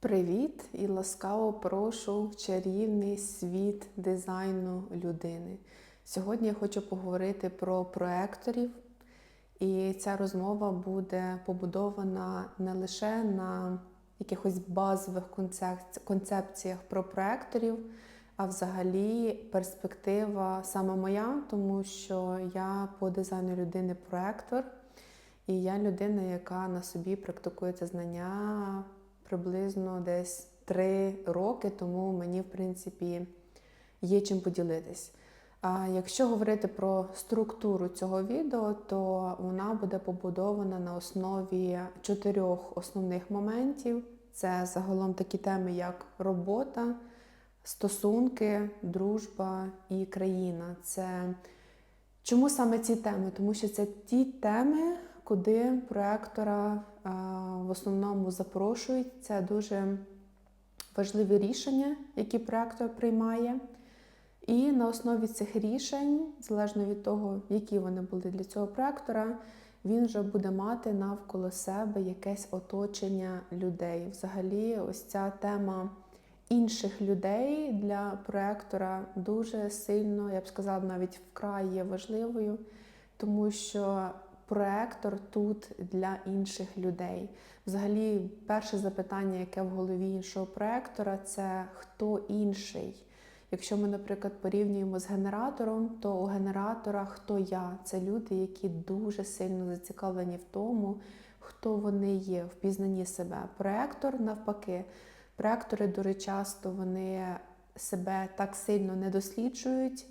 Привіт і ласкаво прошу в чарівний світ дизайну людини. Сьогодні я хочу поговорити про проекторів, і ця розмова буде побудована не лише на якихось базових концепціях про проекторів, а взагалі перспектива саме моя, тому що я по дизайну людини проектор, і я людина, яка на собі практикує це знання приблизно десь три роки, тому мені, в принципі, є чим поділитись. А якщо говорити про структуру цього відео, то вона буде побудована на основі чотирьох основних моментів. Це загалом такі теми, як робота, стосунки, дружба і країна. Це чому саме ці теми? Тому що це ті теми, куди проектора а, в основному запрошують. Це дуже важливі рішення, які проектор приймає. І на основі цих рішень, залежно від того, які вони були для цього проектора, він вже буде мати навколо себе якесь оточення людей. Взагалі, ось ця тема інших людей для проектора дуже сильно, я б сказала, навіть вкрай є важливою, тому що проектор тут для інших людей. Взагалі, перше запитання, яке в голові іншого проектора, це хто інший. Якщо ми, наприклад, порівнюємо з генератором, то у генератора хто я? Це люди, які дуже сильно зацікавлені в тому, хто вони є, в пізнанні себе. Проектор навпаки. Проектори дуже часто вони себе так сильно не досліджують.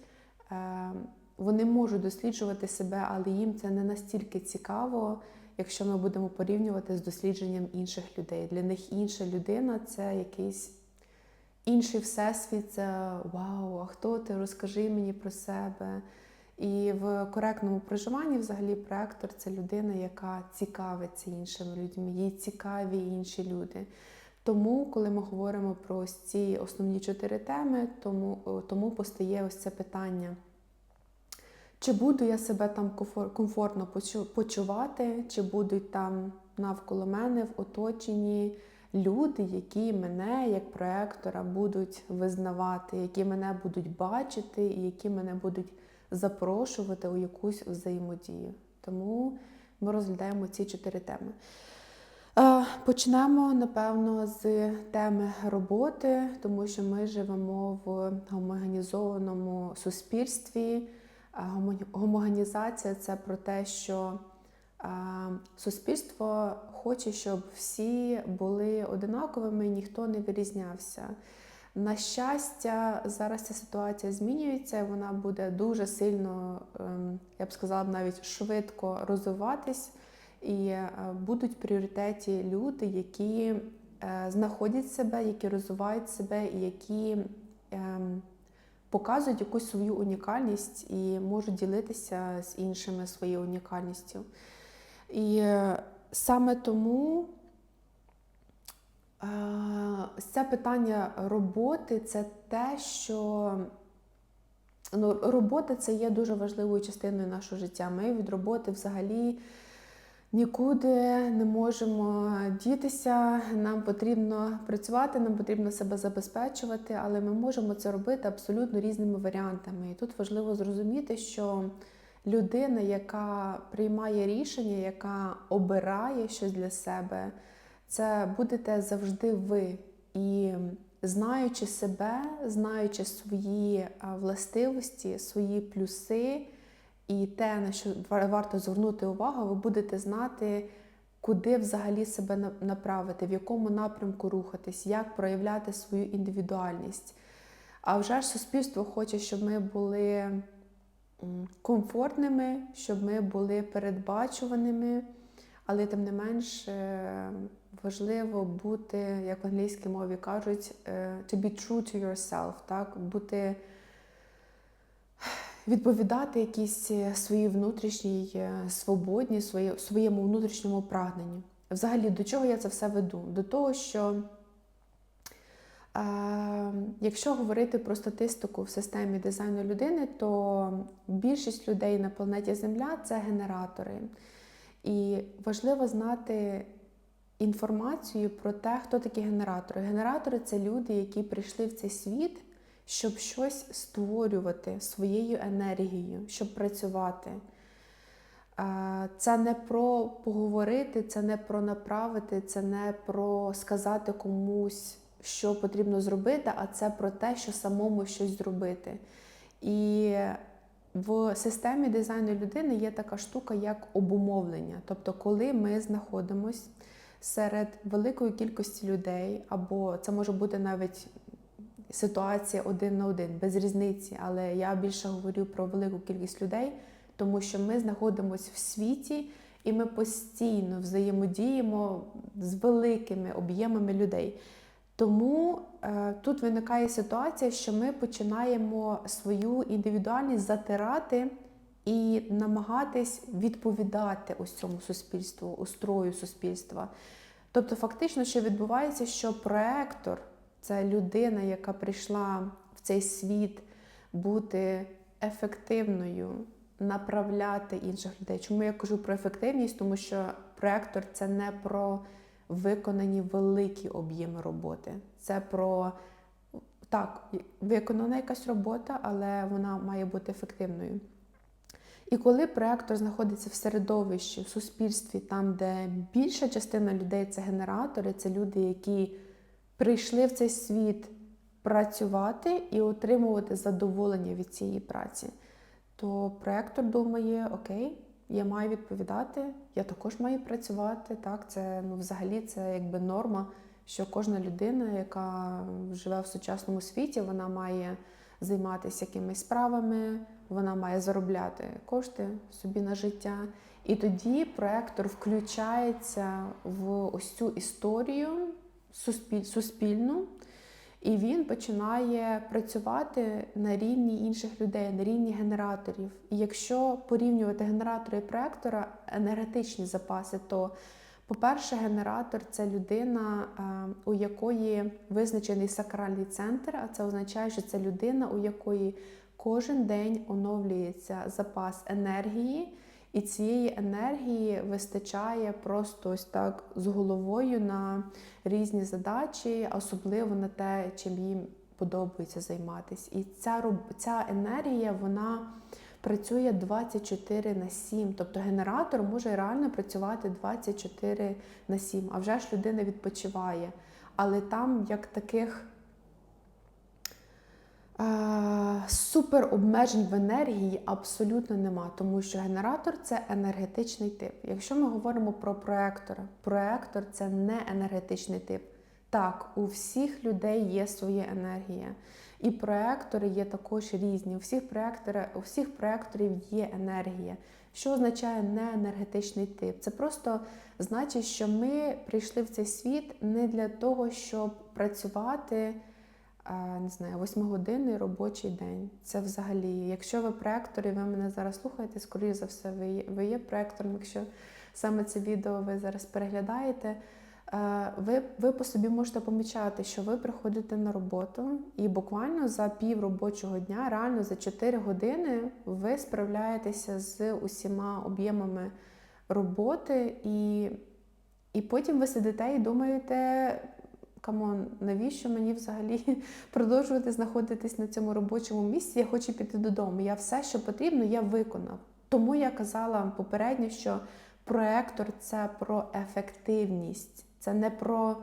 Вони можуть досліджувати себе, але їм це не настільки цікаво, якщо ми будемо порівнювати з дослідженням інших людей. Для них інша людина це якийсь інший всесвіт, це вау, а хто ти? Розкажи мені про себе. І в коректному проживанні, взагалі, проектор це людина, яка цікавиться іншими людьми, їй цікаві інші люди. Тому, коли ми говоримо про ось ці основні чотири теми, тому, тому постає ось це питання. Чи буду я себе там комфортно почувати, чи будуть там навколо мене в оточенні люди, які мене як проектора будуть визнавати, які мене будуть бачити і які мене будуть запрошувати у якусь взаємодію. Тому ми розглядаємо ці чотири теми. Е, Почнемо, напевно, з теми роботи, тому що ми живемо в гомогенізованому суспільстві. Гомогенізація це про те, що суспільство хоче, щоб всі були одинаковими, ніхто не вирізнявся. На щастя, зараз ця ситуація змінюється, вона буде дуже сильно, ем, я б сказала, навіть швидко розвиватись. І е, будуть в пріоритеті люди, які е, знаходять себе, які розвивають себе і які ем, показують якусь свою унікальність і можуть ділитися з іншими своєю унікальністю. І е, саме тому е, це питання роботи це те, що ну, робота це є дуже важливою частиною нашого життя. Ми від роботи взагалі нікуди не можемо дітися. Нам потрібно працювати, нам потрібно себе забезпечувати, але ми можемо це робити абсолютно різними варіантами. І тут важливо зрозуміти, що людина, яка приймає рішення, яка обирає щось для себе, це будете завжди ви. І знаючи себе, знаючи свої властивості, свої плюси і те, на що варто звернути увагу, ви будете знати, куди взагалі себе направити, в якому напрямку рухатись, як проявляти свою індивідуальність. А вже ж суспільство хоче, щоб ми були комфортними, щоб ми були передбачуваними, але тим не менш е, важливо бути, як в англійській мові кажуть, е, to be true to yourself, так? бути відповідати якійсь е, своїй внутрішній е, свободні, своєму внутрішньому прагненню. Взагалі, до чого я це все веду? До того, що е, якщо говорити про статистику в системі дизайну людини, то більшість людей на планеті Земля це генератори. І важливо знати, інформацію про те, хто такі генератори. Генератори це люди, які прийшли в цей світ, щоб щось створювати своєю енергією, щоб працювати. Це не про поговорити, це не про направити, це не про сказати комусь, що потрібно зробити, а це про те, що самому щось зробити. І в системі дизайну людини є така штука, як обумовлення. Тобто, коли ми знаходимося серед великої кількості людей, або це може бути навіть ситуація один на один, без різниці, але я більше говорю про велику кількість людей, тому що ми знаходимося в світі і ми постійно взаємодіємо з великими об'ємами людей. Тому е, тут виникає ситуація, що ми починаємо свою індивідуальність затирати і намагатись відповідати ось цьому суспільству, устрою суспільства. Тобто, фактично, що відбувається, що проектор це людина, яка прийшла в цей світ бути ефективною, направляти інших людей. Чому я кажу про ефективність? Тому що проектор це не про виконані великі об'єми роботи. Це про так, виконана якась робота, але вона має бути ефективною. І коли проектор знаходиться в середовищі, в суспільстві, там, де більша частина людей це генератори, це люди, які прийшли в цей світ працювати і отримувати задоволення від цієї праці, то проектор думає: Окей, я маю відповідати, я також маю працювати. Так, це ну, взагалі це якби норма, що кожна людина, яка живе в сучасному світі, вона має займатися якимись справами, вона має заробляти кошти собі на життя. І тоді проектор включається в ось цю історію суспіль, суспільну, і він починає працювати на рівні інших людей, на рівні генераторів. І якщо порівнювати генератора і проектора, енергетичні запаси, то, по-перше, генератор це людина, у якої визначений сакральний центр, а це означає, що це людина, у якої кожен день оновлюється запас енергії. І цієї енергії вистачає просто ось так з головою на різні задачі, особливо на те, чим їм подобається займатися. І ця ця енергія вона працює 24 на 7. Тобто генератор може реально працювати 24 на 7. А вже ж людина відпочиває. Але там як таких Супер обмежень в енергії абсолютно нема, тому що генератор це енергетичний тип. Якщо ми говоримо про проектора, проектор це не енергетичний тип. Так, у всіх людей є своя енергія. І проектори є також різні. У всіх, у всіх проекторів є енергія. Що означає не енергетичний тип? Це просто значить, що ми прийшли в цей світ не для того, щоб працювати не знаю, восьмигодинний робочий день. Це взагалі, якщо ви проектор і ви мене зараз слухаєте, скоріше за все, ви є, ви є проектором, якщо саме це відео ви зараз переглядаєте. Ви ви по собі можете помічати, що ви приходите на роботу, і буквально за пів робочого дня, реально за 4 години, ви справляєтеся з усіма об'ємами роботи, і і потім ви сидите і думаєте, камон, навіщо мені взагалі продовжувати знаходитись на цьому робочому місці? Я хочу піти додому. Я все, що потрібно, я виконав. Тому я казала попередньо, що проектор це про ефективність, це не про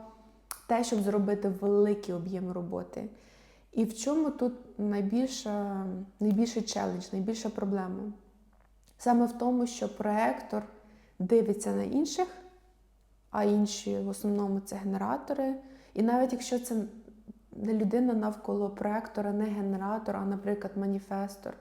те, щоб зробити великий об'єм роботи. І в чому тут найбільша, найбільший челендж, найбільша проблема? Саме в тому, що проектор дивиться на інших, а інші в основному це генератори. І навіть якщо це людина навколо проектора, не генератор, а, наприклад, маніфестор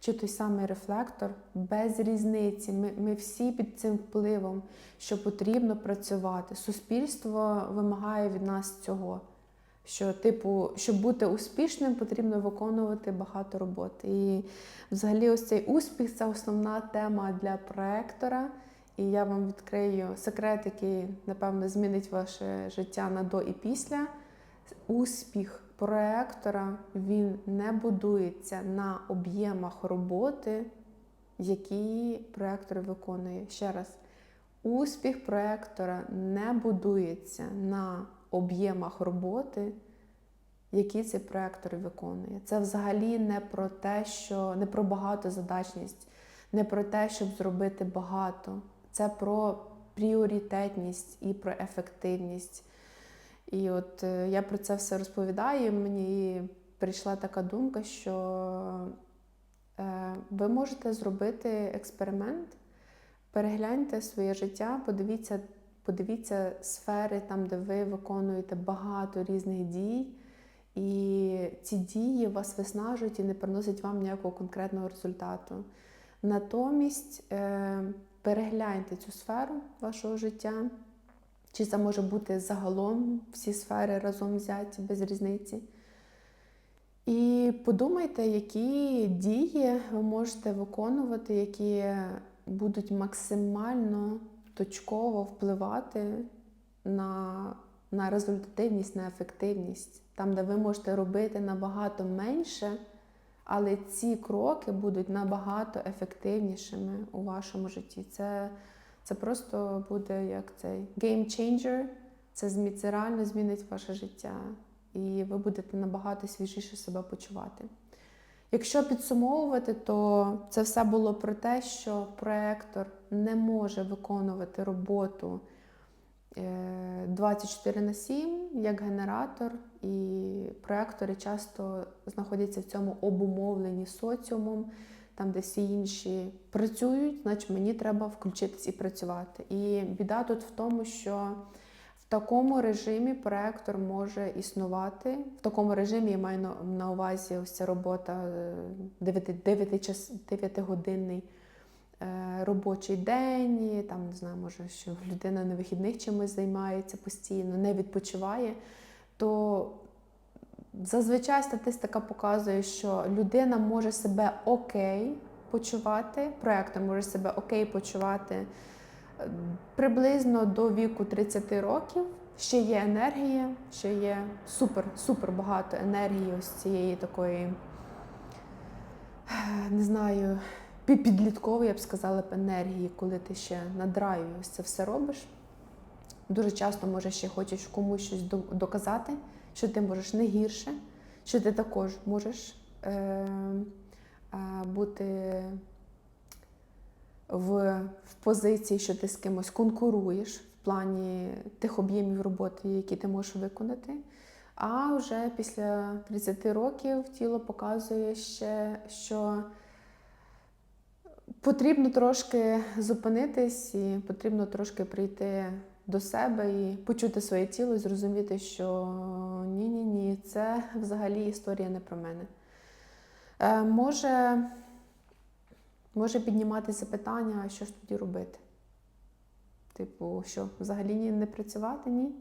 чи той самий рефлектор, без різниці. Ми, ми всі під цим впливом, що потрібно працювати. Суспільство вимагає від нас цього. Що, типу, щоб бути успішним, потрібно виконувати багато роботи. І взагалі, ось цей успіх це основна тема для проектора. І я вам відкрию секрет, який, напевно, змінить ваше життя на до і після. Успіх проектора він не будується на об'ємах роботи, які проектор виконує. Ще раз, Успіх проектора не будується на об'ємах роботи, які цей проектор виконує. Це взагалі не про те, що не про багатозадачність, не про те, щоб зробити багато. Це про пріоритетність і про ефективність. І от е, я про це все розповідаю. і Мені прийшла така думка, що е, ви можете зробити експеримент, перегляньте своє життя, подивіться, подивіться сфери там, де ви виконуєте багато різних дій. І ці дії вас виснажують і не приносять вам ніякого конкретного результату. Натомість е, перегляньте цю сферу вашого життя, чи це може бути загалом всі сфери разом взяті без різниці. І подумайте, які дії ви можете виконувати, які будуть максимально точково впливати на, на результативність, на ефективність, там, де ви можете робити набагато менше, але ці кроки будуть набагато ефективнішими у вашому житті. Це, це просто буде як цей changer, це, це реально змінить ваше життя, і ви будете набагато свіжіше себе почувати. Якщо підсумовувати, то це все було про те, що проектор не може виконувати роботу 24 на 7 як генератор, і проектори часто знаходяться в цьому обумовленні соціумом, там, де всі інші працюють, значить мені треба включитись і працювати. І біда тут в тому, що в такому режимі проектор може існувати. В такому режимі я маю на, увазі ось ця робота 9-годинний е, робочий день, там не знаю, може, що людина на вихідних чимось займається постійно, не відпочиває, то зазвичай статистика показує, що людина може себе окей почувати, проектор може себе окей почувати е, приблизно до віку 30 років. Ще є енергія, ще є супер, супер багато енергії ось цієї такої, е, не знаю, підліткової, я б сказала, б, енергії, коли ти ще на драйві ось це все робиш. Дуже часто, може, ще хочеш комусь щось доказати, що ти можеш не гірше, що ти також можеш е, е, бути в, в позиції, що ти з кимось конкуруєш в плані тих об'ємів роботи, які ти можеш виконати. А вже після 30 років тіло показує ще, що потрібно трошки зупинитись і потрібно трошки прийти до себе і почути своє тіло, і зрозуміти, що ні-ні ні, це взагалі історія не про мене. Е, може, може підніматися питання, що ж тоді робити? Типу, що взагалі ні, не працювати? Ні.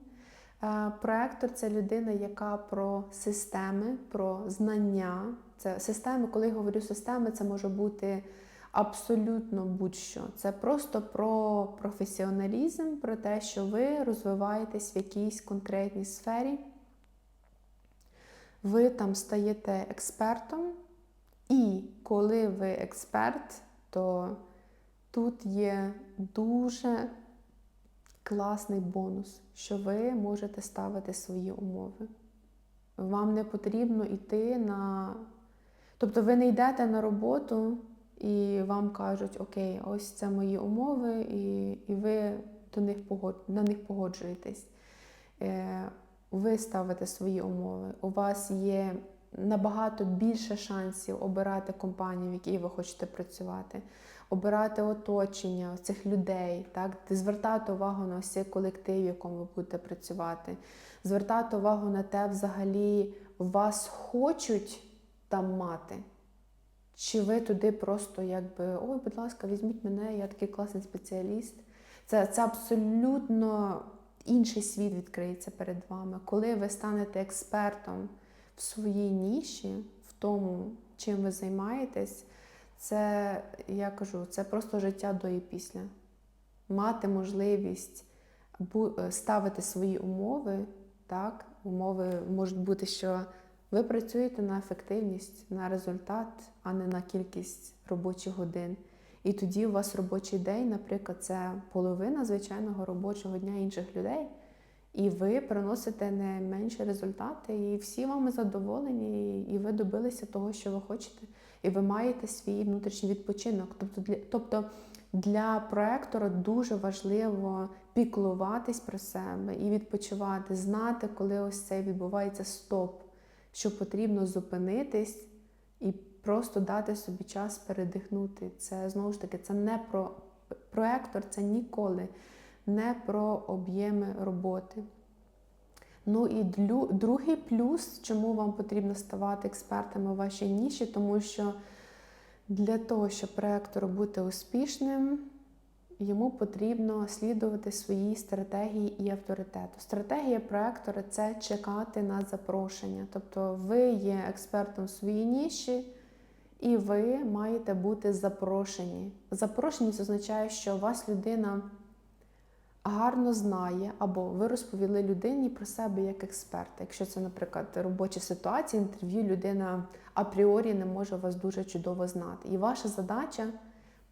Е, Проектор це людина, яка про системи, про знання. Це системи, коли я говорю системи, це може бути абсолютно будь-що. Це просто про професіоналізм, про те, що ви розвиваєтесь в якійсь конкретній сфері. Ви там стаєте експертом, і коли ви експерт, то тут є дуже класний бонус, що ви можете ставити свої умови. Вам не потрібно йти на. Тобто ви не йдете на роботу і вам кажуть, окей, ось це мої умови, і, і ви до них погод... на них погоджуєтесь. Е, ви ставите свої умови. У вас є набагато більше шансів обирати компанію, в якій ви хочете працювати, обирати оточення цих людей, так, звертати увагу на всі колектив, в якому ви будете працювати, звертати увагу на те, взагалі вас хочуть там мати. Чи ви туди просто якби ой, будь ласка, візьміть мене, я такий класний спеціаліст. Це, це абсолютно інший світ відкриється перед вами. Коли ви станете експертом в своїй ніші, в тому, чим ви займаєтесь, це, я кажу, це просто життя до і після. Мати можливість е, ставити свої умови, так, умови можуть бути, що ви працюєте на ефективність, на результат, а не на кількість робочих годин. І тоді у вас робочий день, наприклад, це половина звичайного робочого дня інших людей. І ви приносите не менші результати, і всі вами задоволені, і ви добилися того, що ви хочете, і ви маєте свій внутрішній відпочинок. Тобто для, тобто для проектора дуже важливо піклуватись про себе і відпочивати, знати, коли ось це відбувається стоп, що потрібно зупинитись і просто дати собі час передихнути. Це знову ж таки, це не про проектор, це ніколи не про об'єми роботи. Ну і другий плюс, чому вам потрібно ставати експертами у вашій ніші, тому що для того, щоб проектору бути успішним, йому потрібно слідувати своїй стратегії і авторитету. Стратегія проектора це чекати на запрошення. Тобто ви є експертом в своїй ніші, і ви маєте бути запрошені. Запрошені це означає, що вас людина гарно знає, або ви розповіли людині про себе як експерта. Якщо це, наприклад, робоча ситуація, інтерв'ю, людина апріорі не може вас дуже чудово знати. І ваша задача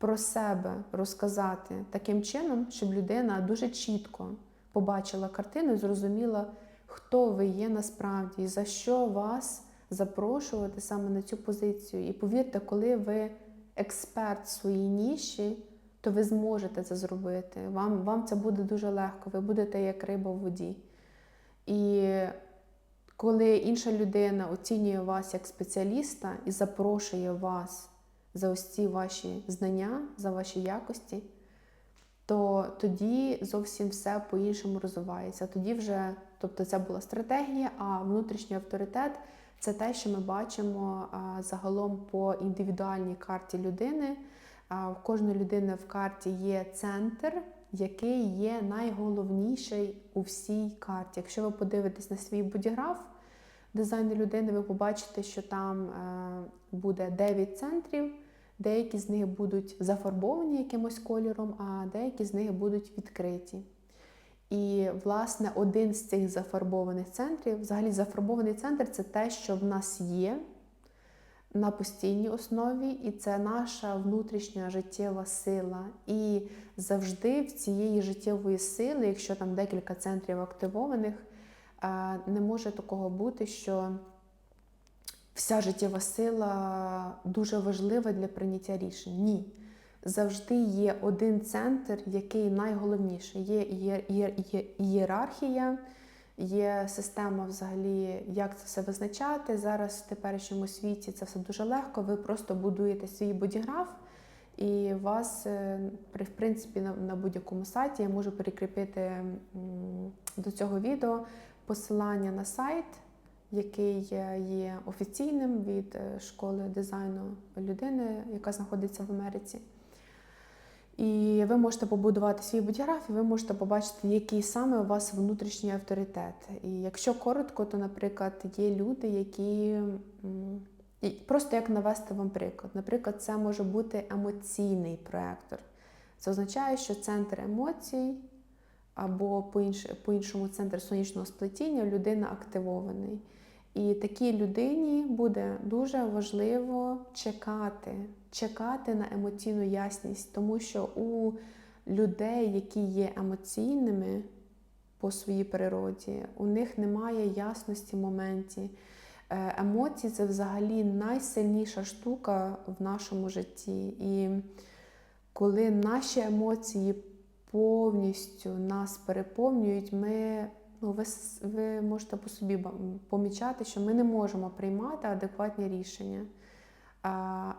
про себе розказати таким чином, щоб людина дуже чітко побачила картину і зрозуміла, хто ви є насправді, і за що вас запрошувати саме на цю позицію. І повірте, коли ви експерт в своїй ніші, то ви зможете це зробити. Вам, вам це буде дуже легко, ви будете як риба в воді. І коли інша людина оцінює вас як спеціаліста і запрошує вас за ось ці ваші знання, за ваші якості, то тоді зовсім все по-іншому розвивається. Тоді вже, тобто це була стратегія, а внутрішній авторитет це те, що ми бачимо загалом по індивідуальній карті людини. В кожної людини в карті є центр, який є найголовніший у всій карті. Якщо ви подивитесь на свій бодіграф дизайну людини, ви побачите, що там е, буде 9 центрів. Деякі з них будуть зафарбовані якимось кольором, а деякі з них будуть відкриті. І, власне, один з цих зафарбованих центрів, взагалі, зафарбований центр це те, що в нас є на постійній основі, і це наша внутрішня життєва сила. І завжди в цієї життєвої сили, якщо там декілька центрів активованих, е, не може такого бути, що вся життєва сила дуже важлива для прийняття рішень. Ні. Завжди є один центр, який найголовніший. Є ієрархія, є система взагалі, як це все визначати. Зараз в теперішньому світі це все дуже легко. Ви просто будуєте свій бодіграф, і вас, е, в принципі, на, будь-якому сайті я можу перекріпити м, до цього відео посилання на сайт який є офіційним від е, школи дизайну людини, яка знаходиться в Америці. І ви можете побудувати свій бодіграф, і ви можете побачити, який саме у вас внутрішній авторитет. І якщо коротко, то, наприклад, є люди, які і просто як навести вам приклад. Наприклад, це може бути емоційний проектор. Це означає, що центр емоцій або по-іншому центр сонячного сплетіння людина активований. І такій людині буде дуже важливо чекати, чекати на емоційну ясність, тому що у людей, які є емоційними по своїй природі, у них немає ясності в моменті. Е, емоції це взагалі найсильніша штука в нашому житті. І коли наші емоції повністю нас переповнюють, ми ну, ви, ви можете по собі помічати, що ми не можемо приймати адекватні рішення.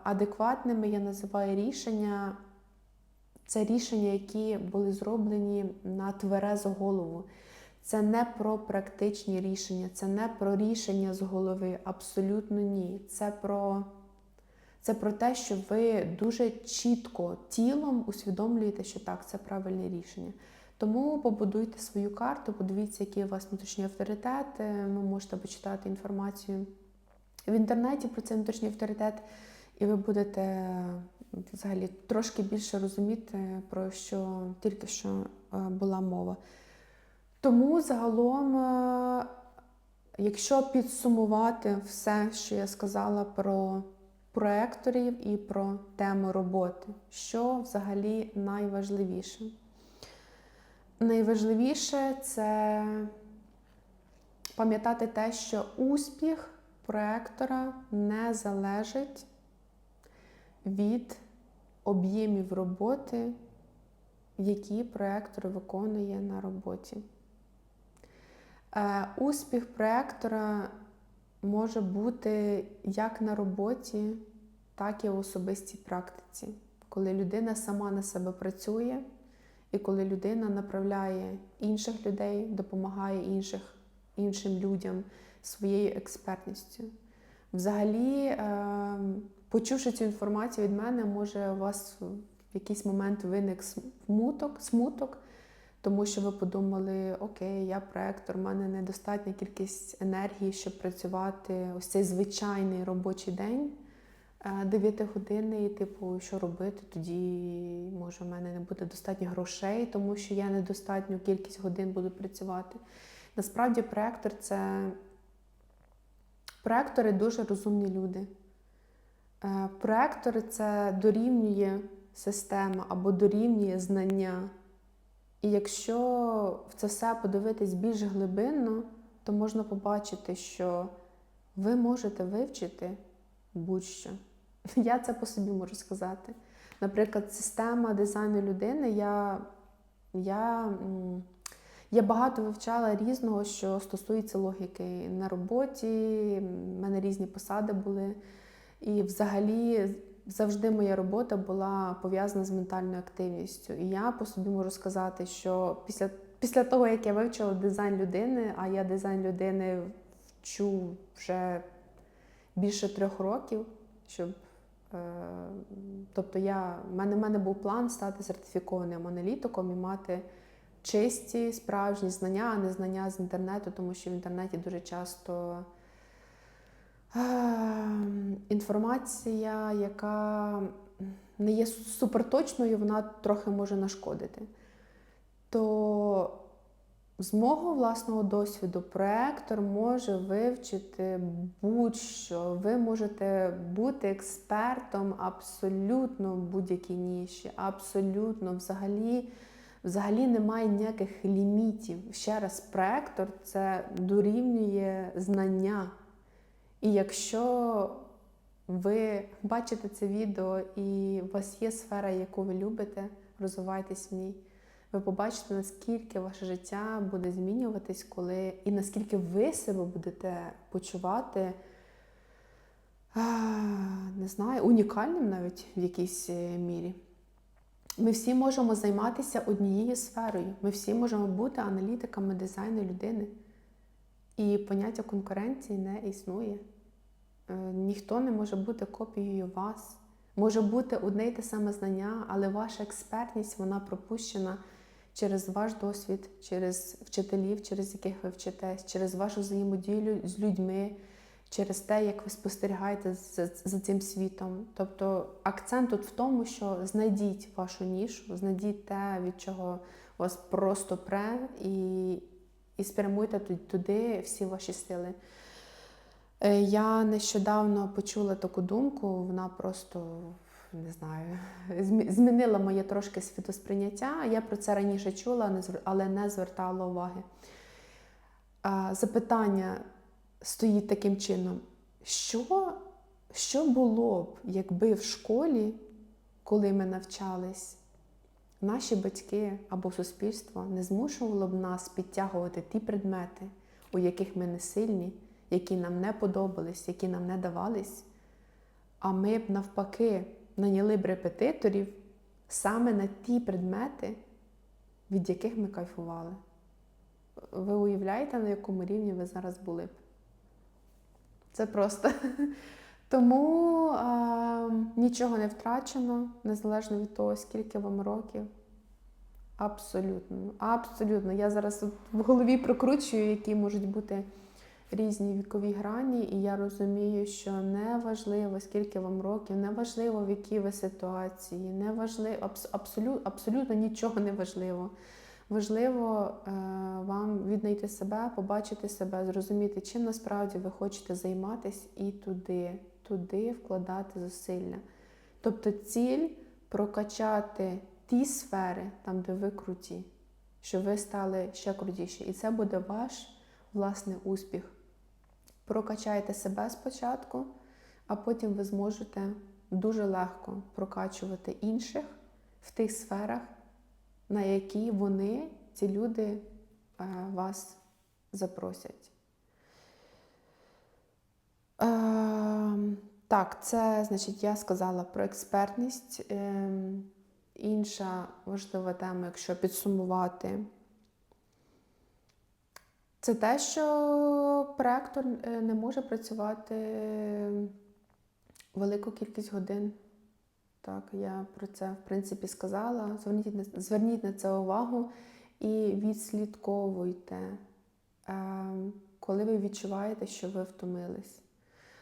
Адекватними я називаю рішення, це рішення, які були зроблені на тверезу голову. Це не про практичні рішення, це не про рішення з голови. Абсолютно ні. Це про це про те, що ви дуже чітко тілом усвідомлюєте, що так, це правильне рішення. Тому побудуйте свою карту, подивіться, який у вас внутрішній авторитет. Ви можете почитати інформацію в інтернеті про цей внутрішній авторитет, і ви будете взагалі трошки більше розуміти, про що тільки що е, була мова. Тому загалом, е, якщо підсумувати все, що я сказала про проекторів і про тему роботи. Що взагалі найважливіше? Найважливіше це пам'ятати те, що успіх проектора не залежить від об'ємів роботи, які проектор виконує на роботі. Е, Успіх проектора може бути як на роботі, так і в особистій практиці, коли людина сама на себе працює, і коли людина направляє інших людей, допомагає інших, іншим людям своєю експертністю. Взагалі, е, почувши цю інформацію від мене, може у вас в якийсь момент виник смуток, смуток, тому що ви подумали, окей, я проектор, в мене недостатня кількість енергії, щоб працювати ось цей звичайний робочий день 9 години, і типу, що робити? Тоді може в мене не буде достатньо грошей, тому що я недостатню кількість годин буду працювати. Насправді, проектор це проектори дуже розумні люди. Е, Проектори це дорівнює система або дорівнює знання. І якщо в це все подивитись більш глибинно, то можна побачити, що ви можете вивчити будь-що. Я це по собі можу сказати. Наприклад, система дизайну людини, я, я, я багато вивчала різного, що стосується логіки на роботі, в мене різні посади були. І взагалі завжди моя робота була пов'язана з ментальною активністю. І я по собі можу сказати, що після після того, як я вивчила дизайн людини, а я дизайн людини вчу вже більше трьох років, щоб. Е, тобто я, в мене, в мене був план стати сертифікованим аналітиком і мати чисті, справжні знання, а не знання з інтернету, тому що в інтернеті дуже часто інформація, яка не є суперточною, вона трохи може нашкодити. То з мого власного досвіду проектор може вивчити будь-що. Ви можете бути експертом абсолютно в будь-якій ніші, абсолютно взагалі. Взагалі немає ніяких лімітів. Ще раз, проектор це дорівнює знання. І якщо ви бачите це відео і у вас є сфера, яку ви любите, розвивайтесь в ній, ви побачите, наскільки ваше життя буде змінюватись, коли і наскільки ви себе будете почувати, не знаю, унікальним навіть в якійсь е, мірі. Ми всі можемо займатися однією сферою. Ми всі можемо бути аналітиками дизайну людини. І поняття конкуренції не існує. Е, ніхто не може бути копією вас. Може бути одне й те саме знання, але ваша експертність вона пропущена через ваш досвід, через вчителів, через яких ви вчитесь, через вашу взаємодію з людьми, через те, як ви спостерігаєте за, за цим світом. Тобто акцент тут в тому, що знайдіть вашу нішу, знайдіть те, від чого вас просто пре, і, і спрямуйте туди всі ваші сили. Е, я нещодавно почула таку думку, вона просто не знаю, змінила моє трошки світосприйняття. Я про це раніше чула, але не звертала уваги. Запитання стоїть таким чином: що, що було б, якби в школі, коли ми навчались, наші батьки або суспільство не змушувало б нас підтягувати ті предмети, у яких ми не сильні? які нам не подобались, які нам не давались, а ми б навпаки наняли б репетиторів саме на ті предмети, від яких ми кайфували. Ви уявляєте, на якому рівні ви зараз були б? Це просто. Тому а, нічого не втрачено, незалежно від того, скільки вам років. Абсолютно. Абсолютно. Я зараз в голові прокручую, які можуть бути різні вікові грані, і я розумію, що неважливо, скільки вам років, неважливо, в якій ви ситуації, неважливо, абсолютно, абсолютно нічого не важливо. Важливо е, вам віднайти себе, побачити себе, зрозуміти, чим насправді ви хочете займатися і туди туди вкладати зусилля. Тобто ціль прокачати ті сфери, там, де ви круті, щоб ви стали ще крутіші. І це буде ваш власний успіх. Прокачайте себе спочатку, а потім ви зможете дуже легко прокачувати інших в тих сферах, на які вони, ці люди, е, вас запросять. Ем, Так, це значить, я сказала про експертність. Ем, Інша важлива тема, якщо підсумувати, це те, що проектор е, не може працювати велику кількість годин. Так, я про це в принципі сказала. Зверніть зверніть на це увагу і відслідковуйте, ем, коли ви відчуваєте, що ви втомились.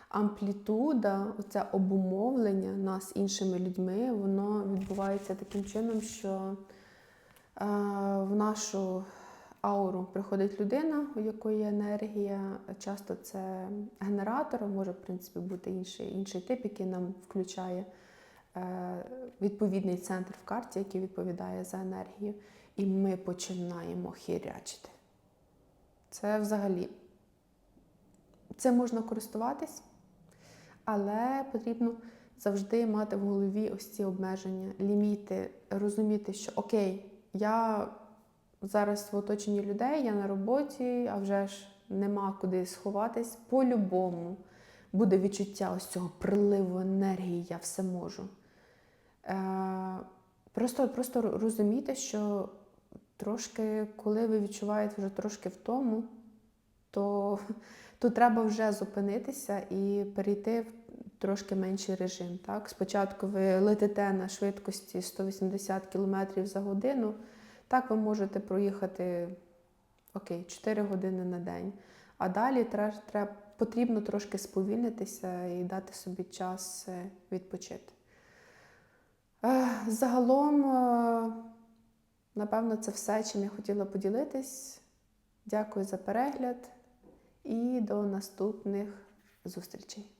Амплітуда, оце обумовлення нас іншими людьми, воно відбувається таким чином, що е, в нашу ауру приходить людина, у якої є енергія. Часто це генератор, може, в принципі, бути інший, інший тип, який нам включає е, відповідний центр в карті, який відповідає за енергію. І ми починаємо хірячити. Це взагалі. Це можна користуватись, але потрібно завжди мати в голові ось ці обмеження, ліміти, розуміти, що окей, я зараз в оточенні людей, я на роботі, а вже ж нема куди сховатись. По-любому буде відчуття ось цього приливу енергії, я все можу. Е, Просто, просто розумійте, що трошки, коли ви відчуваєте вже трошки втому, то, то треба вже зупинитися і перейти в трошки менший режим. Так? Спочатку ви летите на швидкості 180 км за годину, так ви можете проїхати окей, 4 години на день. А далі треба, потрібно трошки сповільнитися і дати собі час е, відпочити. Е, Загалом, е, напевно, це все, чим я хотіла поділитись. Дякую за перегляд і до наступних зустрічей.